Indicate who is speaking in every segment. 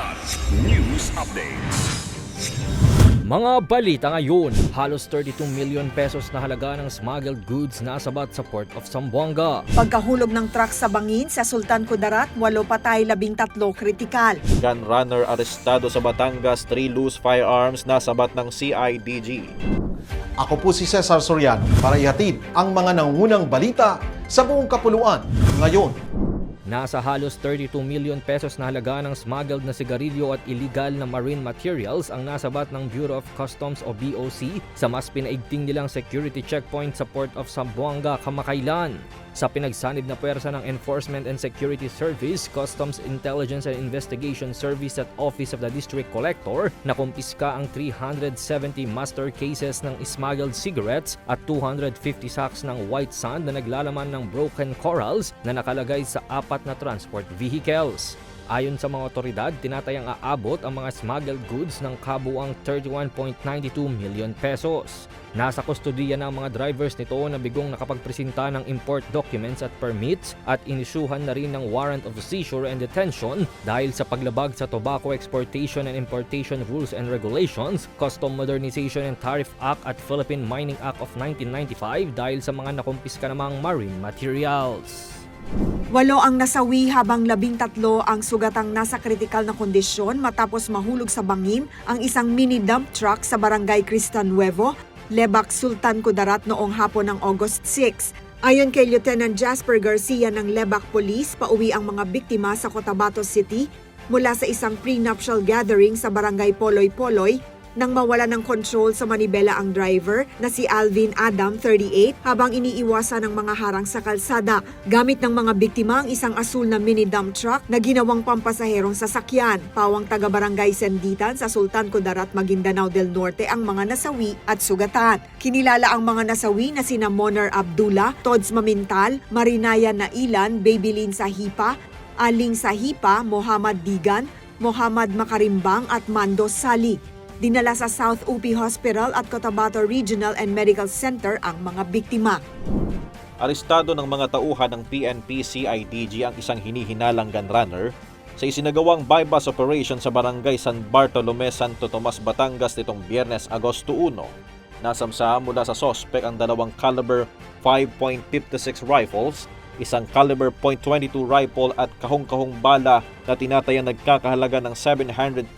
Speaker 1: Kilat News Updates.
Speaker 2: Mga balita ngayon, halos 32 million pesos na halaga ng smuggled goods nasabat sa Port of Zamboanga.
Speaker 3: Pagkahulog ng truck sa bangin sa Sultan Kudarat, walo patay, labing tatlo kritikal.
Speaker 4: Gun runner arestado sa Batangas, 3 loose firearms nasabat ng CIDG.
Speaker 5: Ako po si Cesar Soriano para ihatid ang mga nangungunang balita sa buong kapuluan ngayon.
Speaker 2: Nasa halos 32 million pesos na halaga ng smuggled na sigarilyo at illegal na marine materials ang nasabat ng Bureau of Customs o BOC sa mas pinaigting nilang security checkpoint sa Port of Zamboanga kamakailan. Sa pinagsanib na pwersa ng Enforcement and Security Service, Customs Intelligence and Investigation Service at Office of the District Collector, nakumpiska ang 370 master cases ng smuggled cigarettes at 250 sacks ng white sand na naglalaman ng broken corals na nakalagay sa apat na transport vehicles. Ayon sa mga otoridad, tinatayang aabot ang mga smuggled goods ng kabuang 31.92 million pesos. Nasa kustodiya ng mga drivers nito na bigong nakapagpresenta ng import documents at permits at inisyuhan na rin ng warrant of seizure and detention dahil sa paglabag sa Tobacco Exportation and Importation Rules and Regulations, Custom Modernization and Tariff Act at Philippine Mining Act of 1995 dahil sa mga nakumpiska namang marine materials.
Speaker 3: Walo ang nasawi habang labing tatlo ang sugatang nasa kritikal na kondisyon matapos mahulog sa bangin ang isang mini dump truck sa barangay Cristan Nuevo, Lebak, Sultan Kudarat noong hapon ng August 6. Ayon kay Lieutenant Jasper Garcia ng Lebak Police, pauwi ang mga biktima sa Cotabato City mula sa isang prenuptial gathering sa barangay Poloy-Poloy nang mawala ng control sa manibela ang driver na si Alvin Adam, 38, habang iniiwasan ng mga harang sa kalsada. Gamit ng mga biktima ang isang asul na mini dump truck na ginawang pampasaherong sasakyan. Pawang taga-barangay Senditan sa Sultan Kudarat, Maguindanao del Norte ang mga nasawi at sugatan. Kinilala ang mga nasawi na sina Moner Abdullah, Tods Mamintal, Marinaya Nailan, Babylin Sahipa, Aling Sahipa, Mohamad Digan, Mohamad Makarimbang at Mando Sali. Dinala sa South UP Hospital at Cotabato Regional and Medical Center ang mga biktima.
Speaker 4: Arestado ng mga tauhan ng PNP CIDG ang isang hinihinalang gun runner sa isinagawang bypass operation sa barangay San Bartolome, Santo Tomas, Batangas nitong Biyernes, Agosto 1. Nasamsa mula sa sospek ang dalawang caliber 5.56 rifles, isang caliber .22 rifle at kahong-kahong bala na tinatayang nagkakahalaga ng 700,000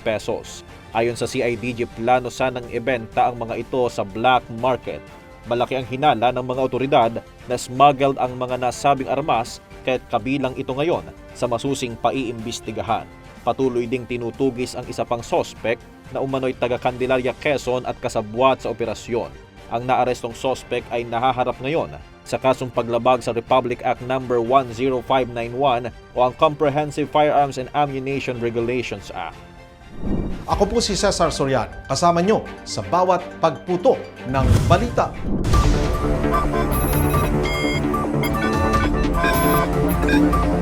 Speaker 4: pesos. Ayon sa CIDG, plano sanang ibenta ang mga ito sa black market. Malaki ang hinala ng mga otoridad na smuggled ang mga nasabing armas kaya't kabilang ito ngayon sa masusing paiimbestigahan. Patuloy ding tinutugis ang isa pang sospek na umano'y taga Candelaria, Quezon at kasabwat sa operasyon. Ang naarestong sospek ay nahaharap ngayon sa kasong paglabag sa Republic Act No. 10591 o ang Comprehensive Firearms and Ammunition Regulations Act.
Speaker 5: Ako po si Cesar Sorian, kasama nyo sa bawat pagputo ng balita. Thank you.